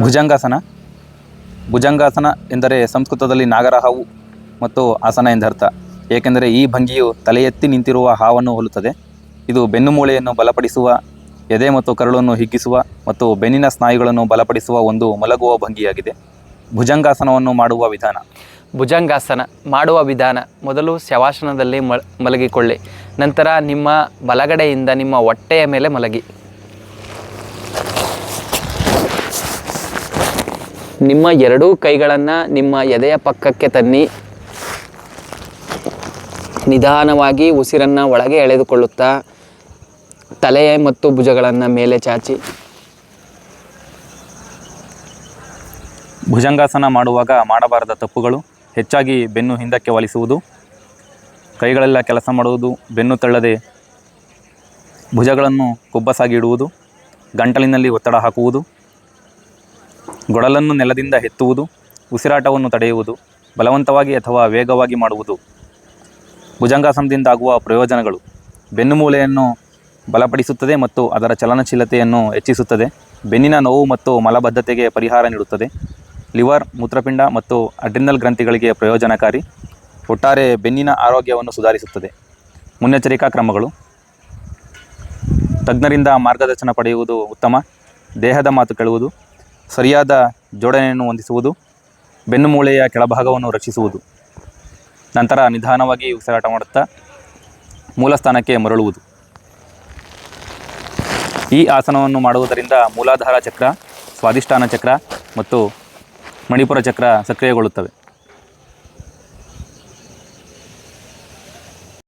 ಭುಜಂಗಾಸನ. ಭುಜಂಗಾಸನ ಎಂದರೆ ಸಂಸ್ಕೃತದಲ್ಲಿ ನಾಗರ ಹಾವು ಮತ್ತು ಆಸನ ಎಂದರ್ಥ ಏಕೆಂದರೆ ಈ ಭಂಗಿಯು ತಲೆ ಎತ್ತಿ ನಿಂತಿರುವ ಹಾವನ್ನು ಹೋಲುತ್ತದೆ. ಇದು ಬೆನ್ನು ಮೂಳೆಯನ್ನು ಬಲಪಡಿಸುವ, ಎದೆ ಮತ್ತು ಕರುಳನ್ನು ಹಿಗ್ಗಿಸುವ ಮತ್ತು ಬೆನ್ನಿನ ಸ್ನಾಯುಗಳನ್ನು ಬಲಪಡಿಸುವ ಒಂದು ಮಲಗುವ ಭಂಗಿಯಾಗಿದೆ. ಭುಜಂಗಾಸನವನ್ನು ಮಾಡುವ ವಿಧಾನ. ಭುಜಂಗಾಸನ ಮಾಡುವ ವಿಧಾನ. ಮೊದಲು ಶವಾಸನದಲ್ಲಿ ಮಲಗಿಕೊಳ್ಳಿ. ನಂತರ ನಿಮ್ಮ ಬಲಗಡೆಯಿಂದ ನಿಮ್ಮ ಹೊಟ್ಟೆಯ ಮೇಲೆ ಮಲಗಿ. ನಿಮ್ಮ ಎರಡೂ ಕೈಗಳನ್ನು ನಿಮ್ಮ ಎದೆಯ ಪಕ್ಕಕ್ಕೆ ತನ್ನಿ. ನಿಧಾನವಾಗಿ ಉಸಿರನ್ನು ಒಳಗೆ ಎಳೆದುಕೊಳ್ಳುತ್ತಾ ತಲೆ ಮತ್ತು ಭುಜಗಳನ್ನು ಮೇಲೆ ಚಾಚಿ. ಭುಜಂಗಾಸನ ಮಾಡುವಾಗ ಮಾಡಬಾರದ ತಪ್ಪುಗಳು ಹೆಚ್ಚಾಗಿ ಬೆನ್ನು ಹಿಂದಕ್ಕೆ ಒಲಿಸುವುದು. ಕೈಗಳೆಲ್ಲ ಕೆಲಸ ಮಾಡುವುದು ಬೆನ್ನು ತಳ್ಳದೆ ಭುಜಗಳನ್ನು ಕುಬ್ಬಸಾಗಿ ಇಡುವುದು. ಗಂಟಲಿನಲ್ಲಿ ಒತ್ತಡ ಹಾಕುವುದು. ಗೊಡಲನ್ನು ನೆಲದಿಂದ ಎತ್ತುವುದು, ಉಸಿರಾಟವನ್ನು ತಡೆಯುವುದು, ಬಲವಂತವಾಗಿ ಅಥವಾ ವೇಗವಾಗಿ ಮಾಡುವುದು. ಭುಜಂಗಾಸನದಿಂದ ಆಗುವ ಪ್ರಯೋಜನಗಳು. ಬೆನ್ನುಮೂಳೆಯನ್ನು ಬಲಪಡಿಸುತ್ತದೆ ಮತ್ತು ಅದರ ಚಲನಶೀಲತೆಯನ್ನು ಹೆಚ್ಚಿಸುತ್ತದೆ. ಬೆನ್ನಿನ ನೋವು ಮತ್ತು ಮಲಬದ್ಧತೆಗೆ ಪರಿಹಾರ ನೀಡುತ್ತದೆ. ಲಿವರ್, ಮೂತ್ರಪಿಂಡ ಮತ್ತು ಅಡ್ರಿನಲ್ ಗ್ರಂಥಿಗಳಿಗೆ ಪ್ರಯೋಜನಕಾರಿ. ಒಟ್ಟಾರೆ ಬೆನ್ನಿನ ಆರೋಗ್ಯವನ್ನು ಸುಧಾರಿಸುತ್ತದೆ. ಮುನ್ನೆಚ್ಚರಿಕಾ ಕ್ರಮಗಳು. ತಜ್ಞರಿಂದ ಮಾರ್ಗದರ್ಶನ ಪಡೆಯುವುದು ಉತ್ತಮ. ದೇಹದ ಮಾತು ಕೇಳುವುದು. ಸರಿಯಾದ ಜೋಡಣೆಯನ್ನು ಹೊಂದಿಸುವುದು, ಬೆನ್ನುಮೂಳೆಯ ಕೆಳಭಾಗವನ್ನು ರಕ್ಷಿಸುವುದು. ನಂತರ ನಿಧಾನವಾಗಿ ಉಸಿರಾಟ ಮಾಡುತ್ತಾ ಮೂಲ ಸ್ಥಾನಕ್ಕೆ ಮರಳುವುದು. ಈ ಆಸನವನ್ನು ಮಾಡುವುದರಿಂದ ಮೂಲಾಧಾರ ಚಕ್ರ, ಸ್ವಾಧಿಷ್ಠಾನ ಚಕ್ರ ಮತ್ತು ಮಣಿಪುರ ಚಕ್ರ ಸಕ್ರಿಯಗೊಳ್ಳುತ್ತವೆ.